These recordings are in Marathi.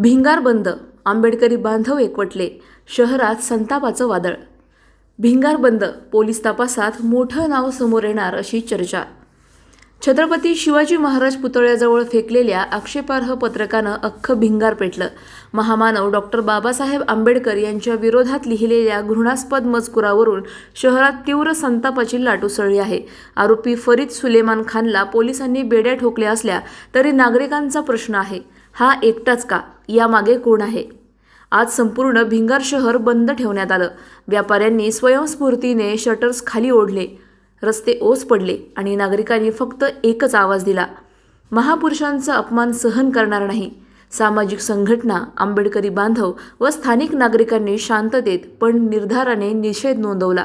भिंगार बंद आंबेडकरी बांधव एकवटले शहरात संतापाचं वादळ. भिंगार बंद पोलीस तपासात मोठं नाव समोर येणार अशी चर्चा. छत्रपती शिवाजी महाराज पुतळ्याजवळ फेकलेल्या आक्षेपार्ह पत्रकानं अख्खं भिंगार पेटलं. महामानव डॉक्टर बाबासाहेब आंबेडकर यांच्या विरोधात लिहिलेल्या घृणास्पद मजकुरावरून शहरात तीव्र संतापाची लाट उसळली आहे. आरोपी फरीद सुलेमान खानला पोलिसांनी बेड्या ठोकल्या असल्या तरी नागरिकांचा प्रश्न आहे. हा एकटाच का? यामागे कोण आहे? आज संपूर्ण भिंगार शहर बंद ठेवण्यात आलं. व्यापाऱ्यांनी स्वयंस्फूर्तीने शटर्स खाली ओढले. रस्ते ओस पडले आणि नागरिकांनी फक्त एकच आवाज दिला. महापुरुषांचा अपमान सहन करणार नाही. सामाजिक संघटना आंबेडकरी बांधव व स्थानिक नागरिकांनी शांततेत पण निर्धाराने निषेध नोंदवला.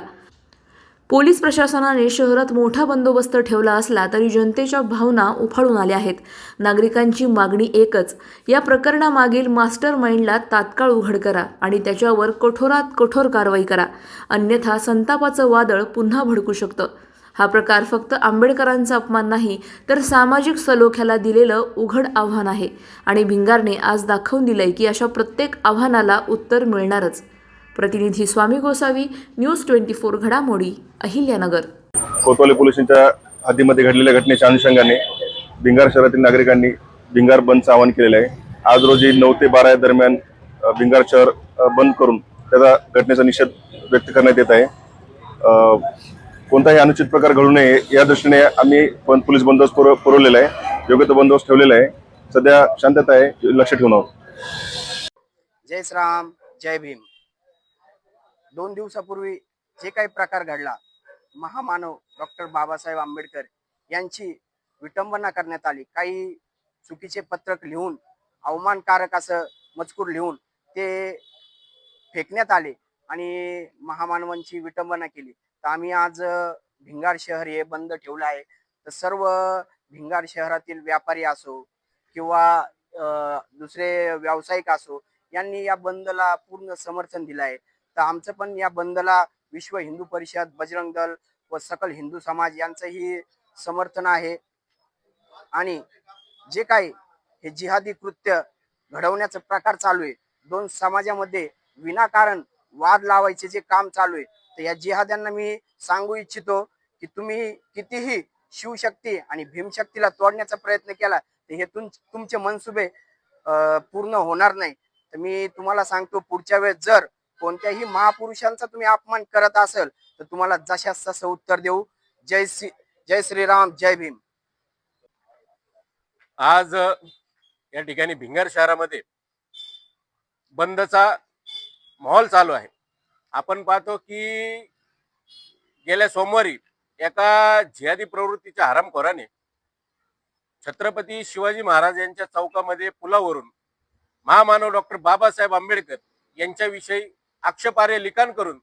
पोलीस प्रशासनाने शहरात मोठा बंदोबस्त ठेवला असला तरी जनतेच्या भावना उफाळून आल्या आहेत. नागरिकांची मागणी एकच या प्रकरणामागील मास्टर माइंडला तात्काळ उघड करा आणि त्याच्यावर कठोरात कठोर कारवाई करा. अन्यथा संतापाचं वादळ पुन्हा भडकू शकतं. हा प्रकार फक्त आंबेडकरांचा अपमान नाही तर सामाजिक सलोख्याला दिलेलं उघड आव्हान आहे. आणि भिंगारने आज दाखवून दिलंय की अशा प्रत्येक आव्हानाला उत्तर मिळणारच. प्रतिनिधी Swami Gosavi news twenty four घडामोडी अहिल्यानगर. कोतवाली पोलिसांच्या हद्दीमध्ये घडलेल्या घटनेच्या अनुषंगाने भिंगार शहरातील नागरिकांनी भिंगार बंदचं आवाहन केलेलं आहे. आज रोजी नऊ ते बारा दरम्यान भिंगार शहर बंद करून त्याचा घटनेचा निषेध व्यक्त करण्यात येत आहे. कोणताही अनुचित प्रकार घडू नये या दृष्टीने आम्ही पण पोलीस बंदोबस्त पुरव पुरवलेला आहे. योग्य तो बंदोबस्त ठेवलेला आहे. सध्या शांतता आहे लक्ष ठेवून आहोत. जय श्रीराम जय भीम. दोन दिवसापूर्वी जे काही प्रकार घडला महामानव डॉक्टर बाबासाहेब आंबेडकर यांची विटंबना करण्यात आली. काही चुकीचे पत्रक लिहून अवमानकारक असं मजकूर लिहून ते फेकण्यात आले आणि महामानवांची विटंबना केली. तर आम्ही आज भिंगार शहर हे बंद ठेवलं आहे. तर सर्व भिंगार शहरातील व्यापारी असो किंवा दुसरे व्यावसायिक असो यांनी या बंदला पूर्ण समर्थन दिलं आहे. तर आमचं पण या बंदला विश्व हिंदू परिषद बजरंग दल व सकल हिंदू समाज यांचंही समर्थन आहे. आणि जे काही हे जिहादी कृत्य घडवण्याचा प्रकार चालू आहे दोन समाजामध्ये विनाकारण वाद लावायचे जे काम चालू आहे तर या जिहाद्यांना मी सांगू इच्छितो की तुम्ही कितीही शिवशक्ती आणि भीमशक्तीला तोडण्याचा प्रयत्न केला तर हे तुम तुमचे मनसुबे पूर्ण होणार नाही. तर मी तुम्हाला सांगतो पुढच्या वेळेस जर कोणत्याही महापुरुषांचा तुम्ही अपमान करत असेल तर तुम्हाला जशास तसं उत्तर देऊ. जय श्री जय श्रीराम जय भीम. आज या ठिकाणी भिंगार शहरामध्ये बंदचा माहोल चालू आहे. आपण पाहतो की गेल्या सोमवारी एका जिहादी प्रवृत्तीच्या हरामखोराने छत्रपती शिवाजी महाराज यांच्या चौकामध्ये पुलावरून महामानव डॉक्टर बाबासाहेब आंबेडकर यांच्याविषयी आक्षेपार्ह लिखाण करून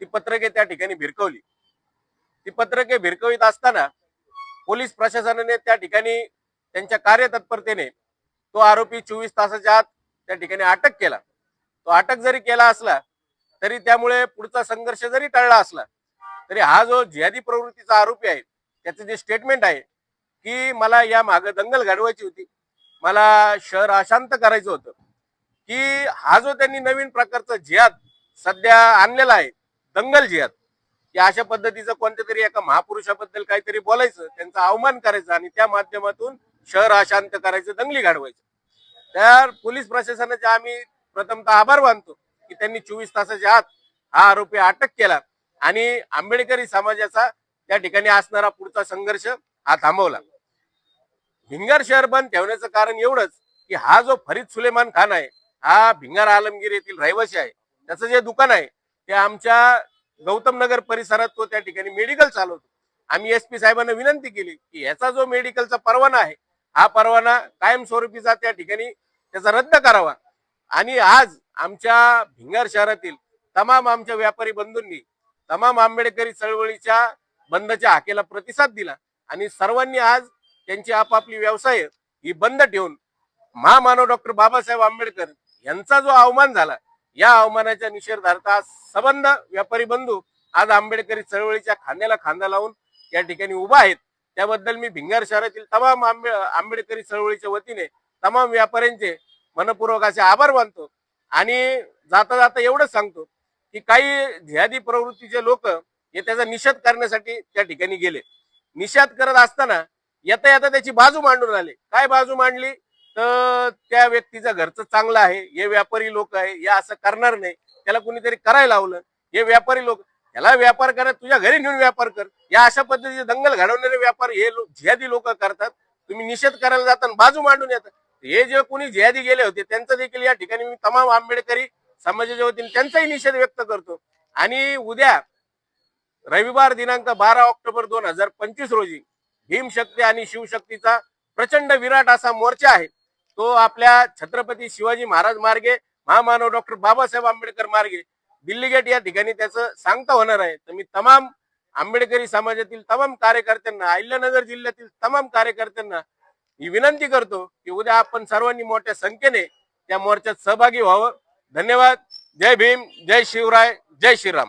ती पत्रके त्या ठिकाणी भिरकवली. ती पत्रके भिरकवित असताना पोलीस प्रशासनाने त्या ठिकाणी त्यांच्या कार्यतत्परतेने तो आरोपी चोवीस तासाच्या आत त्या ठिकाणी अटक केला. तो अटक जरी केला असला तरी त्यामुळे पुढचा संघर्ष जरी टळला असला तरी हा जो जिहादी प्रवृत्तीचा आरोपी आहे त्याचं जे स्टेटमेंट आहे की मला या मागं दंगल घडवायची होती मला शहर अशांत करायचं होतं की हा जो त्यांनी नवीन प्रकारचा जिहाद सध्या आणलेला आहे. दंगल जिहाद की अशा पद्धतीचं कोणत्या तरी एका महापुरुषाबद्दल काहीतरी बोलायचं त्यांचा अवमान करायचा आणि त्या माध्यमातून शहर अशांत करायचं दंगली घडवायचं. त्या पोलीस प्रशासनाचे आम्ही प्रथमतः आभार मानतो की त्यांनी चोवीस तासाच्या आत हा आरोपी अटक केला आणि आंबेडकरी समाजाचा त्या ठिकाणी असणारा पुढचा संघर्ष हा थांबवला. भिंगार शहर बंद ठेवण्याचं कारण एवढंच की हा जो फरीद सुलेमान खान आहे हा भिंगार आलमगीर येथील रहिवासी आहे. त्याचं जे दुकान आहे ते आमच्या गौतम नगर परिसरात तो त्या ठिकाणी मेडिकल चालवतो. आम्ही एस पी साहेबांना विनंती केली की ह्याचा जो मेडिकलचा परवाना आहे हा परवाना कायमस्वरूपीचा त्या ठिकाणी त्याचा रद्द करावा. आणि आज आमच्या भिंगार शहरातील तमाम आमच्या व्यापारी बंधूंनी तमाम आंबेडकरी चळवळीच्या बंदच्या हाकेला प्रतिसाद दिला. आणि सर्वांनी आज त्यांची आपापली व्यवसाय ही बंद ठेवून महामानव डॉक्टर बाबासाहेब आंबेडकर यांचा जो अवमान झाला या अवमानाच्या निषेधार्थ आज सबंध व्यापारी बंधू आज आंबेडकरी चळवळीच्या खांद्याला खांदा लावून या ठिकाणी उभा आहेत. त्याबद्दल मी भिंगार शहरातील तमाम आंबे आंबेडकरी चळवळीच्या वतीने तमाम व्यापाऱ्यांचे मनपूर्वक असे आभार मानतो. आणि जाता जाता एवढंच सांगतो की काही ध्यादी प्रवृत्तीचे लोक हे त्याचा निषेध करण्यासाठी त्या ठिकाणी गेले. निषेध करत असताना येता येता त्याची बाजू मांडून आले. काय बाजू मांडली? तर त्या व्यक्तीचं घरचं चांगलं आहे हे व्यापारी लोक आहे हे असं करणार नाही. त्याला कुणीतरी करायला लावलं. हे व्यापारी लोक याला व्यापार करा तुझ्या घरी नेऊन व्यापार कर. या अशा पद्धतीचे दंगल घडवणारे व्यापार हे लोक जिहादी लोक करतात. तुम्ही निषेध करायला जाताना बाजू मांडून येतात हे जे कोणी जिहादी गेले होते त्यांचं देखील या ठिकाणी मी तमाम आंबेडकरी समाजाच्या वतीने त्यांचाही निषेध व्यक्त करतो. आणि उद्या रविवार दिनांक बारा ऑक्टोबर दोन हजार पंचवीस रोजी भीमशक्ती आणि शिवशक्तीचा प्रचंड विराट असा मोर्चा आहे. तो आपल्या छत्रपती शिवाजी महाराज मार्गे महामानव डॉक्टर बाबासाहेब आंबेडकर मार्गे दिल्ली गेट या ठिकाणी त्याचं सांगता होणार आहे. तर मी तमाम आंबेडकरी समाजातील तमाम कार्यकर्त्यांना अहिल्यानगर जिल्ह्यातील तमाम कार्यकर्त्यांना ही विनंती करतो की उद्या आपण सर्वांनी मोठ्या संख्येने त्या मोर्चात सहभागी व्हावं. धन्यवाद. जय भीम. जय शिवराय. जय श्रीराम.